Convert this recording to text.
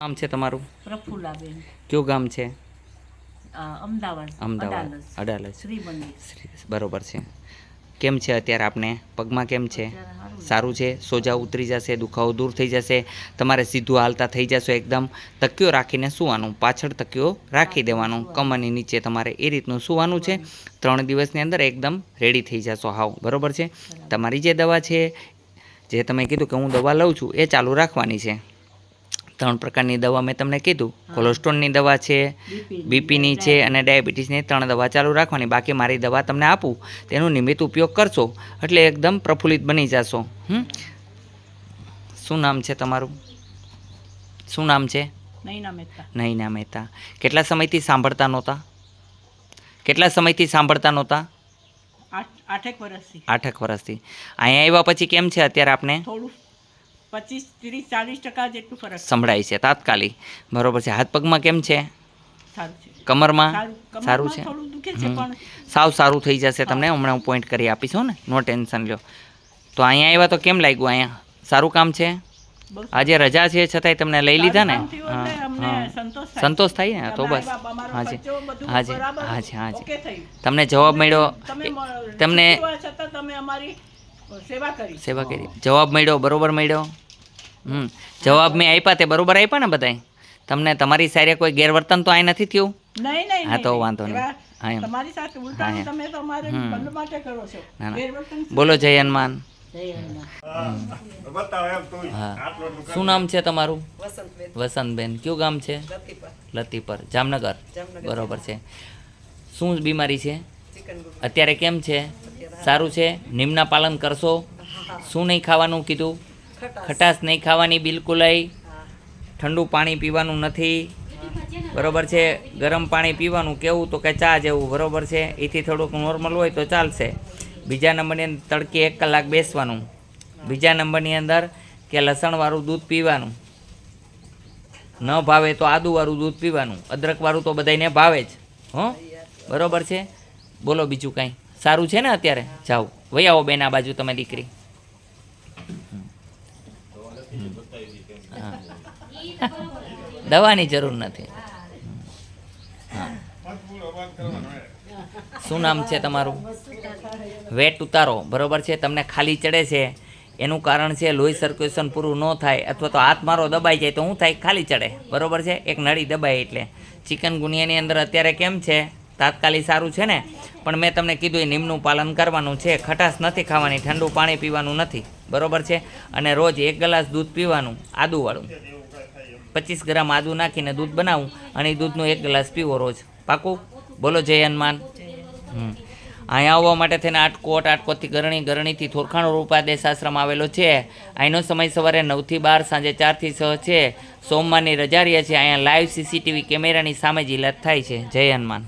નામ છે તમારું? પ્રફુલાબેન કયું ગામ છે? અમદાવાદ અમદાવાદ અડાલજ, શ્રી મંદિર બરોબર છે. કેમ છે અત્યારે આપને? પગમાં કેમ છે? સારું સારું છે? સોજા ઉતરી જશે દુખાવો દૂર થઈ જશે તમારે સીધું હાલતા થઈ જશો એકદમ. તકિયો રાખીને સૂવાનું પાછળ તકિયો રાખી દેવાનું. કમરની નીચે તમારે એ રીતનું સૂવાનું છે. ત્રણ દિવસની અંદર એકદમ રેડી થઈ જશો. હાવ બરોબર છે? તમારી જે દવા છે જે તમે કીધું કે હું દવા લઉં છું એ ચાલુ રાખવાની છે. ત્રણ પ્રકારની દવા મેં તમને કીધું. કોલેસ્ટ્રોલની દવા છે બીપીની છે અને ડાયાબિટીસની ત્રણ દવા ચાલુ રાખવાની. બાકી મારી દવા તમને આપું તેનો નિયમિત ઉપયોગ કરશો એટલે એકદમ પ્રફુલ્લિત બની જશો. હમ? શું નામ છે તમારું? શું નામ છે? નૈના મહેતા. નૈના મહેતા. કેટલા સમયથી સાંભળતા નહોતા? કેટલા સમયથી સાંભળતા નહોતા? આઠ આઠેક વર્ષથી. આઠેક વર્ષથી. અહીંયા આવ્યા પછી કેમ છે અત્યારે આપને? થોડું પચીસ ત્રીસ ચાલીસ ટકા જેટલું ફરક સંભળાય છે તાત્કાલિક. બરોબર છે. હાથ પગમાં કેમ છે? કમરમાં? સારું. છે? સાવ સારું થઈ જશે તમને. હમણાં હું પોઈન્ટ કરી આપીશ ને. નો ટેન્શન લો તો અહીંયા આવ્યા તો કેમ લાગ્યું અહીંયા? સારું કામ છે? આજે રજા છે છતાંય તમને લઈ લીધા ને? સંતોષ થાય. ને? તો બસ. હાજી. હાજી. હાજી હાજી. તમને જવાબ મળ્યો તમને સેવા કરી. જવાબ મળ્યો બરોબર મળ્યો? હમ. જવાબ મેં આપ્યા તે બરોબર આપ્યા ને બધાય? તમને તમારી સારી કોઈ ગેરવર્તન તો આ નથી થયું? નહીં નહીં હા, તો વાંધો નહીં. તમારી સાથે ઉલટાનું તમે તો અમારે ભલું માટે કરો છો. ના, ના. ગેરવર્તન બોલો જય હનુમાન. હા શું નામ છે તમારું? વસંતબેન. કયું ગામ છે? લતીપર. જામનગર. બરોબર છે. શું બીમારી છે? અત્યારે કેમ છે? સારું છે? નિમના પાલન કરશો? શું નહીં ખાવાનું કીધું? ખટાશ. નહીં ખાવાની બિલકુલ ઠંડુ પાણી પીવાનું નથી. બરોબર છે? ગરમ પાણી પીવાનું કેવું તો કે ચા જેવું બરોબર છે? એથી થોડુંક નોર્મલ હોય તો ચાલશે. બીજા નંબરની અંદર તડકે એક કલાક બેસવાનું. બીજા નંબરની અંદર કે લસણવાળું દૂધ પીવાનું. ન ભાવે તો આદુવાળું દૂધ પીવાનું. અદરકવાળું તો બધાને ભાવે જ. હો? બરોબર છે? બોલો બીજું કાંઈ. સારું છે ને અત્યારે? જાઓ. વહી આવો બેન આ બાજુ તમે દીકરી હા. દવાની જરૂર નથી. શું નામ છે તમારું? વેટ ઉતારો. બરોબર છે? તમને ખાલી ચડે છે. એનું કારણ છે લોહી સર્ક્યુલેશન પૂરું ન થાય અથવા તો હાથ મારો દબાઈ જાય તો શું થાય? ખાલી ચડે. બરોબર છે? એક નળી દબાય એટલે. ચિકન ગુનિયાની અંદર અત્યારે કેમ છે? તાત્કાલિક સારું છે ને? પણ મેં તમને કીધું એ નિમનું પાલન કરવાનું છે. ખટાશ નથી ખાવાની, ઠંડુ પાણી પીવાનું નથી. બરોબર છે? અને રોજ એક ગ્લાસ દૂધ પીવાનું, આદુવાળું. પચીસ ગ્રામ આદુ નાખીને દૂધ બનાવું અને એ દૂધનું એક ગ્લાસ પીવો રોજ. પાકું? બોલો જય હનુમાન. હમ. અહીંયા આવવા માટે થઈને આટકોટ આટકોટથી ગરણી, ગરણીથી થોરખાણો રૂપાદેશ આશ્રમ આવેલો છે. અહીંનો સમય સવારે નવથી બાર, સાંજે ચારથી છ છે. સોમવારની રજા રહ્યા છે. અહીંયા લાઈવ સીસીટીવી કેમેરાની સામે જ ઇલાજ થાય છે. જય હનુમાન.